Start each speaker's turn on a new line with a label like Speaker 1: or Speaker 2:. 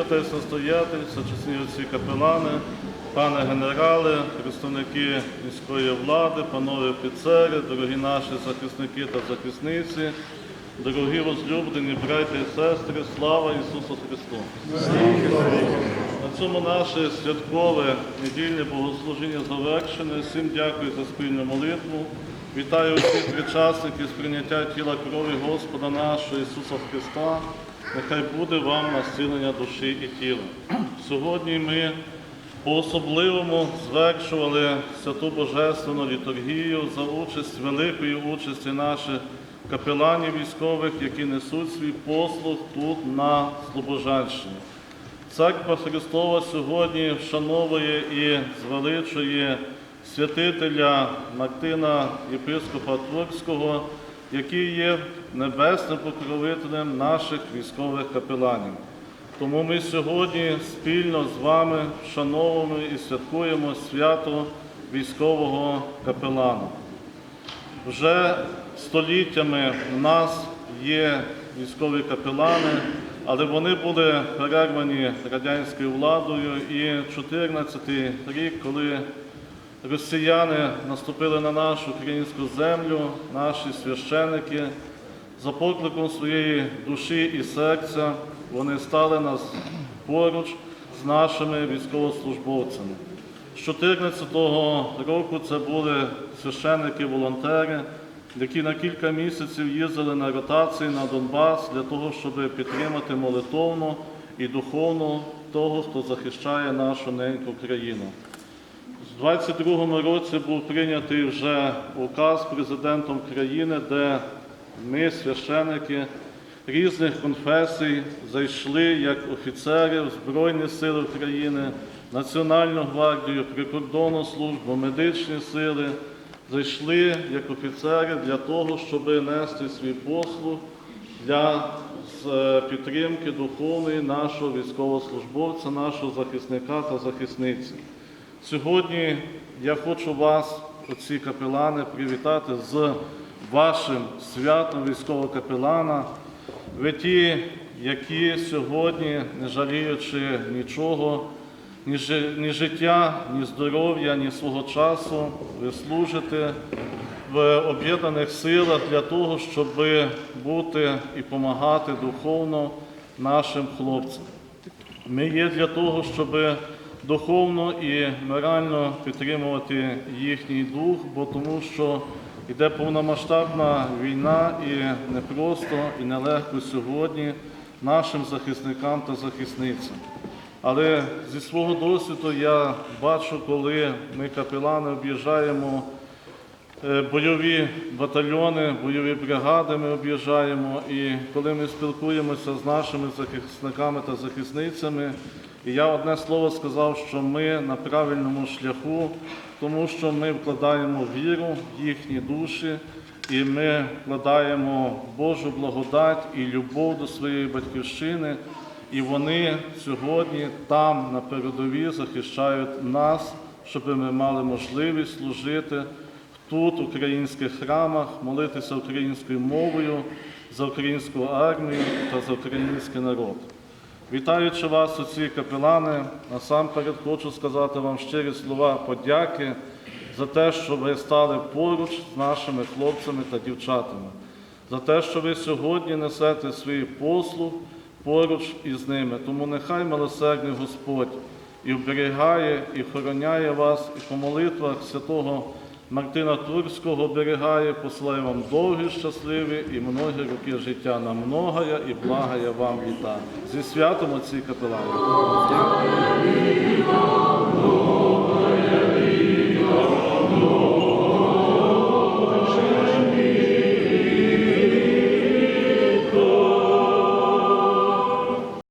Speaker 1: Отець настоятель, сочесні отці капелани, пане генерали, представники міської влади, панове офіцери, дорогі наші захисники та захисниці, дорогі возлюблені браття і сестри, слава Ісусу Христу! На цьому наше святкове недільне богослужіння завершене. Всім дякую за спільну молитву. Вітаю всіх причасників з прийняття тіла крові Господа нашого Ісуса Христа. Нехай буде вам насилення душі і тіла. Сьогодні ми по-особливому звершували святу Божественну літургію за участь великої участі наших капеланів військових, які несуть свій послуг тут на Слобожанщині. Церква Христова сьогодні вшановує і звеличує святителя Мартина єпископа Турського, який є небесним покровителем наших військових капеланів. Тому ми сьогодні спільно з вами вшановуємо і святкуємо свято військового капелана. Вже століттями в нас є військові капелани, але вони були перервані радянською владою. І 14 рік, коли росіяни наступили на нашу українську землю, наші священики за покликом своєї душі і серця вони стали нас поруч з нашими військовослужбовцями. З 2014 року це були священники-волонтери, які на кілька місяців їздили на ротації на Донбас для того, щоб підтримати молитовно і духовно того, хто захищає нашу неньку країну. У 22-му році був прийнятий вже указ президентом країни, де ми, священики різних конфесій, зайшли як офіцери в Збройні Сили України, Національну гвардію, прикордонну службу, медичні сили, зайшли як офіцери для того, щоб нести свій послуг для з- підтримки духовної нашого військовослужбовця, нашого захисника та захисниці. Сьогодні я хочу вас, оці капелани, привітати з вашим святом військового капелана. Ви ті, які сьогодні, не жаліючи нічого, ні життя, ні здоров'я, ні свого часу, ви служите в об'єднаних силах для того, щоб бути і допомагати духовно нашим хлопцям. Ми є для того, щоб духовно і морально підтримувати їхній дух, бо тому що йде повномасштабна війна і непросто і нелегко сьогодні нашим захисникам та захисницям. Але зі свого досвіду я бачу, коли ми капелани об'їжджаємо Е, бойові батальйони, бойові бригади ми об'їжджаємо. І коли ми спілкуємося з нашими захисниками та захисницями, і я одне слово сказав, що ми на правильному шляху, тому що ми вкладаємо віру в їхні душі, і ми вкладаємо Божу благодать і любов до своєї батьківщини. І вони сьогодні там на передовій захищають нас, щоб ми мали можливість служити тут, в українських храмах, молитися українською мовою за українську армію та за український народ. Вітаючи вас, оці капелани, насамперед хочу сказати вам щирі слова подяки за те, що ви стали поруч з нашими хлопцями та дівчатами, за те, що ви сьогодні несете свій послуг поруч із ними. Тому нехай милосердний Господь і оберігає, і охороняє вас, і по молитвах святого Мартина Турського оберігає, посилає вам довгі, щасливі і многі роки життя на многая і благая вам літа. Зі святом оці капелани.